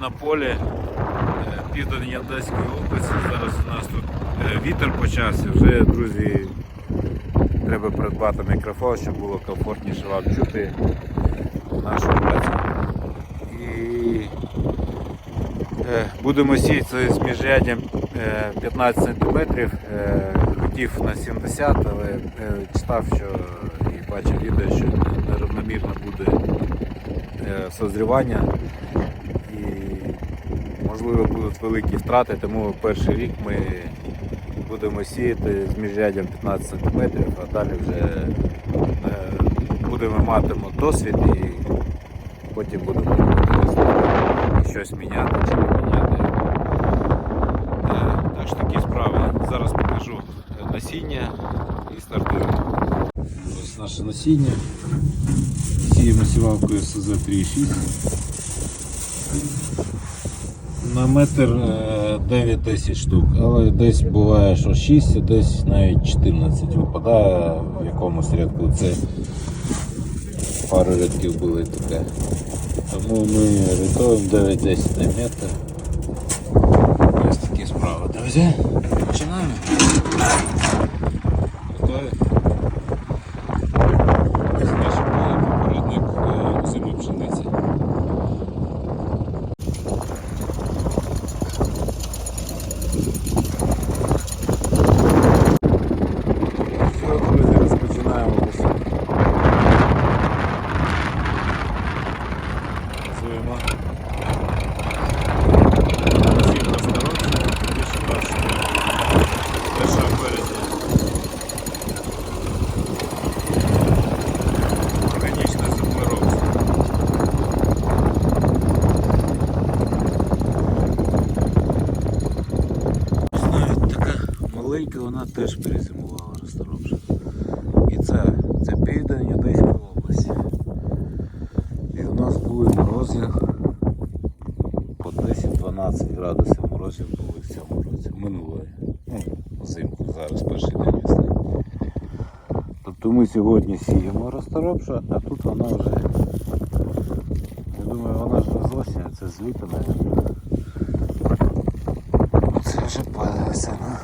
на полі е, південь Одеської області. Зараз у нас тут е, вітер почався. Вже, друзі, треба придбати мікрофон, щоб було комфортніше вам чути нашу працю. І е, будемо сіяти з міжряддям е, 15 см. Хотів на 70, але читав, що і бачив відео, що нерівномірно буде созрівання можливо будуть великі втрати, тому перший рік ми будемо сіяти з міжряддям 15 см, а далі вже е, будемо матимо досвід і потім будемо щось міняти чи не міняти. Е, Так що такі справи. Зараз покажу насіння і стартуємо. Ось наше насіння. Сіємо сівалкою СЗ-3,6 на метр е, 9 тисяч штук, але десь буває, що 6, а десь навіть 14 випадає в якомусь рядку. Це пару рядків були таке. Тому ми рятуємо 9-10 на метр. Ось такі справи, друзі. Починаємо. Працюємо. Всім осторожно, більше бачите. Першого березня. Органічна землеробство. Навіть така маленька, вона теж перезимувала розторопша. Були морози по 10-12 градусів морозів були в цьому році. Минулої. Ну, взимку, зараз перший день весни. Тобто ми сьогодні сіємо розторопша, а тут вона вже, я думаю, вона ж не з осені, це з літа, мабуть. Це вже падає все на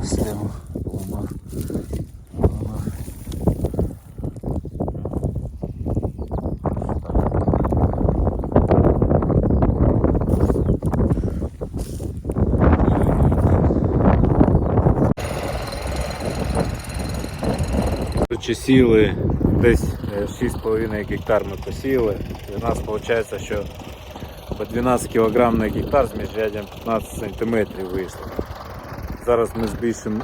не встигну. Коротше, сіли десь е, 6,5 гектар ми посіяли. І у нас виходить, що по 12 кг на гектар з міжряддям 15 см вийшло. Зараз ми збільшимо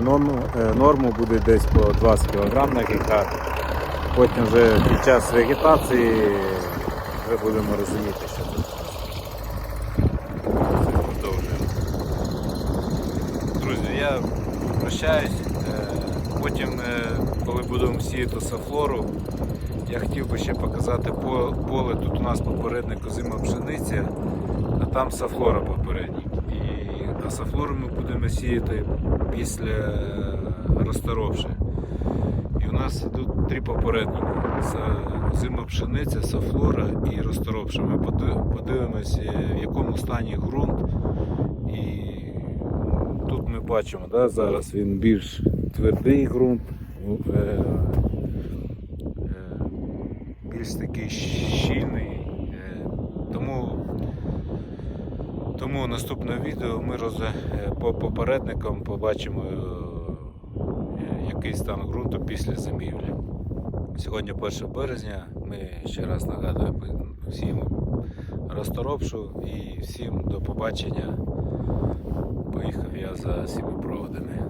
норму, е, норму буде десь по 20 кг на гектар. Потім вже під час вегетації вже будемо розуміти, що тут. Друзі, я прощаюсь. Е, Потім, е, коли будемо сіяти сафлору, я хотів би ще показати поле. Тут у нас попередник озима пшениця, а там сафлора попередник. І а сафлору ми будемо сіяти після е, розторовши. І у нас тут три попередники. Це озима пшениця, сафлора і розторовша. Ми подивимося, в якому стані ґрунт. І тут ми бачимо, да, зараз він більш твердий ґрунт, е, е, більш такий щільний. Е, тому, тому наступне відео ми роз, е, по попередникам побачимо, е, який стан ґрунту після зимівлі. Сьогодні 1 березня, ми ще раз нагадуємо всім розторопшу і всім до побачення. Поїхав я за сімипроводами.